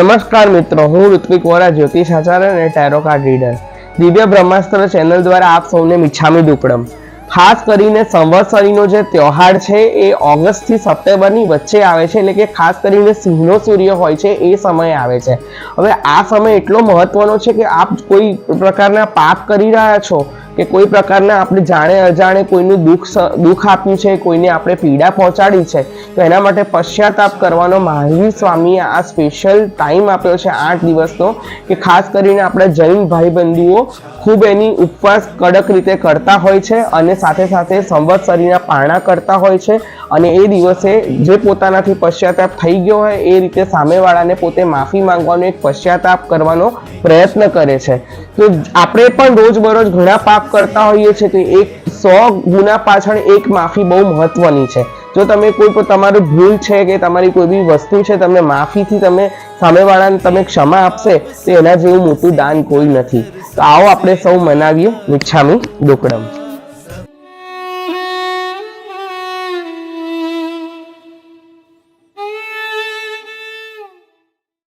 નમસ્કાર મિત્રો, હું ઋત્વિક વોરા, જ્યોતિષ આચાર્ય અને ટેરો કાર્ડ રીડર દિવ્ય બ્રહ્માસ્ત્ર ચેનલ દ્વારા આપ સૌને મિચ્છામી દુકડમ. ખાસ કરીને સંવત્સરીનો જે તહેવાર છે, એ ઓગસ્ટથી સપ્ટેમ્બરની વચ્ચે આવે છે, એટલે કે ખાસ કરીને સિંહનો સૂર્ય હોય છે, એ સમયે આવે છે. હવે આ સમય એટલો મહત્વનો છે કે આપ કોઈ પ્રકારના પાપ કરી રહ્યા છો કે કોઈ પ્રકારના આપણે જાણે અજાણે કોઈનું દુઃખ દુઃખ આપ્યું છે, કોઈને આપણે પીડા પહોંચાડી છે, તો એના માટે પશ્ચાતાપ કરવાનો મહાવીર સ્વામીએ આ સ્પેશિયલ ટાઈમ આપ્યો છે, આઠ દિવસનો કે ખાસ કરીને આપણા જૈન ભાઈબંધુઓ ખૂબ એની ઉપવાસ કડક રીતે કરતા હોય છે અને સાથે સાથે સંવત્સરીના પારણા કરતા હોય છે અને એ દિવસે જે પોતાનાથી પશ્ચાતાપ થઈ ગયો હોય એ રીતે સામેવાળાને પોતે માફી માંગવાનો એક પશ્ચાતાપ કરવાનો પ્રયત્ન કરે છે. તો આપણે પણ રોજબરોજ ઘણા કરતા હોઈએ છીએ, તો એક સો ગુના પાછળ એક માફી બહુ મહત્વની છે. જો તમે કોઈ પણ, તમારું ભૂલ છે કે તમારી કોઈ બી વસ્તુ છે, તમને માફીથી તમે સામેવાળાને તમે ક્ષમા આપશે, તો એના જેવું મોટું દાન કોઈ નથી. તો આવો આપણે સૌ મનાવીએ, મિચ્છામી દુકડમ.